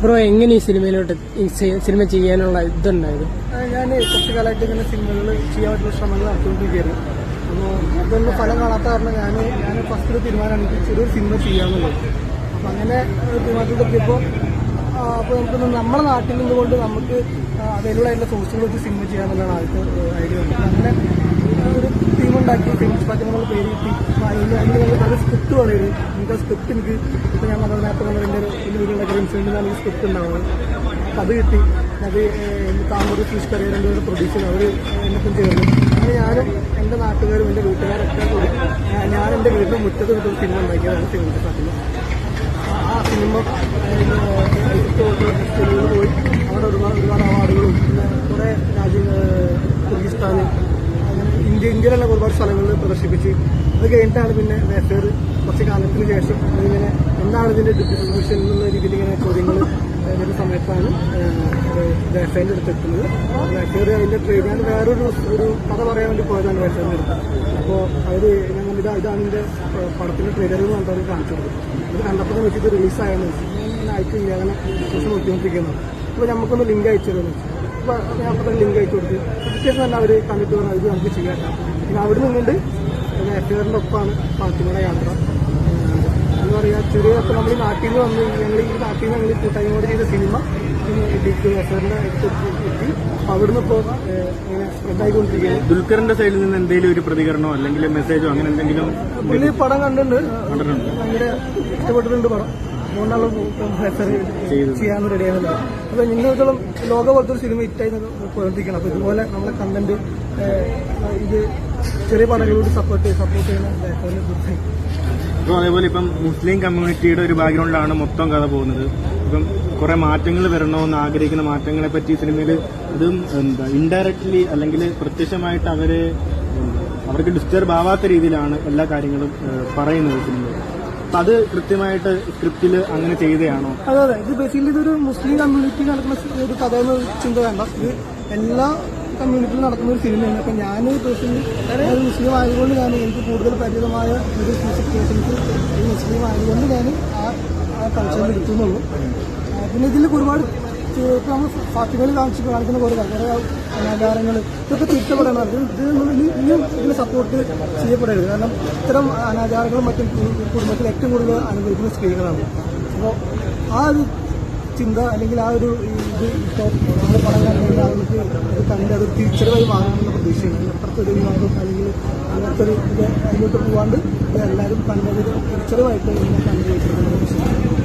Bro എങ്ങനെ ഈ സിനിമയിലോട്ട് cinema ചെയ്യാനുള്ള ഇതുണ്ടായത്? ഞാൻ കുറച്ച് കാലമായിട്ട് ഇങ്ങനെ സിനിമകൾ ചെയ്യാൻ പറ്റുന്ന ശ്രമങ്ങൾ നടത്തിക്കൊണ്ടിരിക്കുകയായിരുന്നു. അപ്പോൾ അതൊന്നും ഫലം കാണാത്ത കാരണം ഞാൻ ഞാൻ ഫസ്റ്റ് ഒരു തീരുമാനമാണ് എനിക്ക് ചെറിയൊരു സിനിമ ചെയ്യാമെന്നുള്ളത് അപ്പം അങ്ങനെ ഒരു തീരുമാനത്തിലെത്തിയപ്പോൾ അപ്പോൾ നമുക്ക് നമ്മുടെ നാട്ടിൽ നിന്നുകൊണ്ട് നമുക്ക് അവൈലബിൾ ആയിട്ടുള്ള സോഴ്സുകൾ വെച്ച് സിനിമ ചെയ്യാമെന്നുള്ളതാണ് ആദ്യത്തെ ഐഡിയ വന്നത്. അങ്ങനെ ഒരു ടീം ഉണ്ടാക്കി ഫേമസ് പറ്റുന്ന എന്നുള്ള പേര് കിട്ടി. അതിന് നല്ല സ്ക്രിപ്റ്റ് പറയുന്നത് എനിക്ക് സ്ക്രിപ്റ്റ് എനിക്ക് ഇപ്പോൾ ഞാൻ പറഞ്ഞതിന്റെ ഒരു ഗ്രൻസ് ഇൻസിഡന്റ് എനിക്ക് സ്ക്രിപ്റ്റ് ഉണ്ടാവുന്നത്. അത് കിട്ടി. അത് താമര ഫിഷ് കരിയറിന്റെ ഒരു പ്രൊഡ്യൂസർ അവർ എന്നൊപ്പം ചേർന്നു. അങ്ങനെ ഞാനും എന്റെ നാട്ടുകാരും എന്റെ വീട്ടുകാരൊക്കെ കൂടി ഞാൻ- എന്റെ വീടിന്റെ മുറ്റത്ത് നിന്നൊരു സിനിമ ഉണ്ടാക്കിയതാണ് സിനിമ ഫാത്തിമ ആ സിനിമ ഫെസ്റ്റിവലുകൾ പോയി. അവിടെ ഒരുപാട് ഒരുപാട് അവാർഡുകളും പിന്നെ കുറേ രാജ്യങ്ങൾ കിർഗിസ്ഥാന് അങ്ങനെ ഇന്ത്യ ഇന്ത്യയിലുള്ള ഒരുപാട് സ്ഥലങ്ങളിൽ പ്രദർശിപ്പിച്ച്. അത് കഴിഞ്ഞിട്ടാണ് പിന്നെ വേഫെയർ കുറച്ച് കാലത്തിന് ശേഷം അതിങ്ങനെ എന്താണ് ഇതിന്റെ ഡിസ്ട്രിബ്യൂഷൻ എന്നുള്ള രീതിയിൽ ഇങ്ങനെ ചോദ്യങ്ങൾ വരുന്ന സമയത്താണ് വേഫെയറിന്റെ അടുത്ത് എത്തുന്നത്. അതിന്റെ ട്രേഡ് ഞാൻ വേറൊരു ഒരു കഥ പറയാൻ വേണ്ടി പോയതാണ് വ്യവസായം എടുത്തത് അപ്പോൾ അവർ ഞാൻ ഇതാ ഇതാണ് എന്റെ പടത്തിന്റെ ട്രെയിലർ എന്ന് പറഞ്ഞിട്ട് കാണിച്ചു കൊടുത്തു. ഇത് കണ്ടപ്പോൾ വെച്ചിട്ട് റിലീസായെന്ന് വെച്ചു ഞാൻ അയച്ചില്ല അങ്ങനെ ശേഷം നോക്കിക്കൊണ്ടിരിക്കുന്നത് അപ്പോൾ നമുക്കൊന്ന് ലിങ്ക് അയച്ചു തരുമെന്ന് വെച്ചു അപ്പോൾ ഞാൻ അപ്പോൾ ലിങ്ക് അയച്ചു കൊടുത്തു. അത്യാവശ്യം തന്നെ അവർ കണ്ടിട്ട് പറഞ്ഞു ഇത് നമുക്ക് ചെയ്യാം പിന്നെ അവിടെ നിന്നുകൊണ്ട് വേഫെയറിന്റെ ഒപ്പമാണ് പാർട്ടിയുടെ യാത്ര. പറയുക ചെറിയ ഇപ്പം നമ്മൾ ഈ നാട്ടിൽ നിന്ന് വന്ന് ഞങ്ങൾ ഈ നാട്ടിൽ നിന്ന് ഞങ്ങൾ കൂട്ടായ്മയോട് ചെയ്ത സിനിമ അവിടുന്ന് ദുൽഖറിന്റെ സൈഡിൽ നിന്ന് എന്തെങ്കിലും ഒരു പ്രതികരണമോ അല്ലെങ്കിൽ മെസ്സേജോ അങ്ങനെ എന്തെങ്കിലും പുള്ളി പടം കണ്ടിട്ടുണ്ട്. ഭയങ്കര ഇഷ്ടപ്പെട്ടിട്ടുണ്ട് പടം. അതുകൊണ്ടാണ് ചെയ്യാൻ റെഡിയാകുന്നത് അപ്പൊ നിങ്ങളിടത്തോളം ലോക പോലത്തെ ഒരു സിനിമ ഹിറ്റായി പ്രവർത്തിക്കണം. അപ്പൊ ഇതുപോലെ നമ്മളെ കണ്ടന്റ് ഇത് ചെറിയ പടങ്ങളോട് സപ്പോർട്ട് സപ്പോർട്ട് ചെയ്യുന്ന അപ്പോൾ അതേപോലെ ഇപ്പം മുസ്ലിം കമ്മ്യൂണിറ്റിയുടെ ഒരു ബാക്ക്ഗ്രൗണ്ടിലാണ് മൊത്തം കഥ പോകുന്നത്. ഇപ്പം കുറെ മാറ്റങ്ങൾ വരണമെന്ന് ആഗ്രഹിക്കുന്ന മാറ്റങ്ങളെ പറ്റി സിനിമയിൽ ഇതും എന്താ ഇൻഡയറക്ട്ലി അല്ലെങ്കിൽ പ്രത്യക്ഷമായിട്ട് അവർ അവർക്ക് ഡിസ്റ്റർബ് ആവാത്ത രീതിയിലാണ് എല്ലാ കാര്യങ്ങളും പറയുന്നത് സിനിമയിൽ അപ്പൊ അത് കൃത്യമായിട്ട് സ്ക്രിപ്റ്റിൽ അങ്ങനെ ചെയ്തതാണോ അതെ അതെ. ഇത് ബേസിക്കലി ഇതൊരു മുസ്ലിം കമ്മ്യൂണിറ്റി നടക്കുന്ന ഒരു കഥ എന്ന് ചിന്ത വേണ്ട. ഇത് എല്ലാ കമ്മ്യൂണിറ്റിയിലും നടക്കുന്ന ഒരു സിനിമയാണ് അപ്പം ഞാൻ പേഴ്സണലി ഒരു മുസ്ലിം ആയതുകൊണ്ട് ഞാൻ എനിക്ക് കൂടുതൽ പരിചിതമായ ഒരു സിറ്റുവേഷൻസ് ഈ മുസ്ലിം ആയതുകൊണ്ട് ഞാൻ ആ ആ കൾച്ചറിൽ എടുത്തുന്നുള്ളൂ ആ, പിന്നെ ഇതിൽ ഒരുപാട് ഇപ്പം നമ്മൾ ഫാക്ടറികളിൽ കാണിച്ച് കാണിക്കുന്ന കുറേ കുറേ അനാചാരങ്ങൾ ഇതൊക്കെ തിരുത്തപ്പെടണം. ഇനിയും ഇതിന് സപ്പോർട്ട് ചെയ്യപ്പെടരുത്. കാരണം ഇത്തരം അനാചാരങ്ങളും മറ്റും കുടുംബത്തിൽ ഏറ്റവും കൂടുതൽ അനുഭവിക്കുന്ന സ്ത്രീകളാണ്. അപ്പോൾ ആ ഒരു ചിന്ത അല്ലെങ്കിൽ ആ ഒരു ഇത് ഇപ്പോൾ നമ്മൾ പടം കണ്ടുകഴിഞ്ഞാൽ ആളുകൾക്ക് അത് കണ്ട് അത് തിരിച്ചറിവായി മാറണമെന്ന് പ്രതീക്ഷയാണ്. അപ്പുറത്ത് ഒരു വിവാദം അല്ലെങ്കിൽ അങ്ങനത്തെ ഒരു ഇത് അതിലോട്ട് പോകാണ്ട് എല്ലാവരും കണ്ടത് തിരിച്ചറിവായിട്ട് ഇങ്ങനെ കണ്ടുപോയിട്ടുണ്ടെന്ന് പ്രതീക്ഷിക്കുന്നു